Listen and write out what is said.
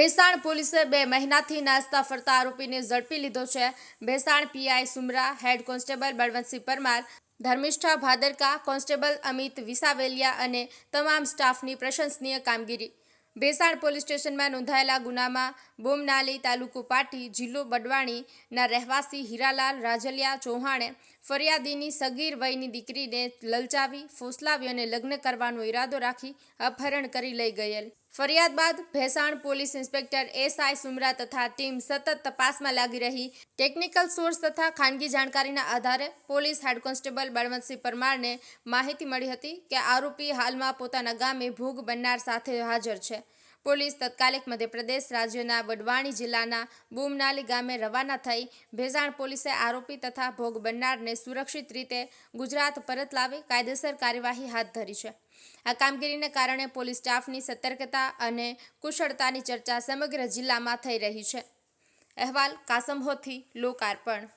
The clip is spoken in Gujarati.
ભેસાણ પોલીસે બે મહિનાથી નાસ્તા ફરતા આરોપીને ઝડપી લીધો છે. Bhesan PI Sumra, head constable Balwantsinh Parmar, Dharmishtha Bhadarka, constable Amit Visavelia અને તમામ સ્ટાફની પ્રશંસનીય કામગીરી. ભેસાણ પોલીસ સ્ટેશનમાં નોંધાયેલા ગુનામાં બોમનાલી તાલુકો પાટી, જિલ્લો બડવાણીના રહેવાસી હીરાલાલ રાજલિયા ચૌહાણે ફરિયાદીની સગીર વયની દીકરીને લલચાવી, ફોસલાવી અને લગ્ન કરવાનો ઈરાદો રાખી અપહરણ કરી લઈ ગયેલ. ફરિયાદ બાદ Bhesan police inspector SI Sumra તથા ટીમ સતત તપાસમાં લાગી રહી. ટેકનિકલ સોર્સ તથા ખાનગી જાણકારીના આધારે પોલીસ હેડ કોન્સ્ટેબલ બળવંતસિંહ પરમારને માહિતી મળી હતી કે આરોપી હાલમાં પોતાના ગામે ભોગ બનનાર સાથે હાજર છે. પોલીસ તત્કાલિક મધ્યપ્રદેશ રાજ્યના બડવાણી જિલ્લાના બુમનાલી ગામે રવાના થઈ ભેજાણ પોલીસે આરોપી તથા ભોગ બનનારને સુરક્ષિત રીતે ગુજરાત પરત લાવી કાયદેસર કાર્યવાહી હાથ ધરી છે. આ કામગીરીને કારણે પોલીસ સ્ટાફની સતર્કતા અને કુશળતાની ચર્ચા સમગ્ર જિલ્લામાં થઈ રહી છે. અહેવાલ કાસમહોથી લોકાર્પણ.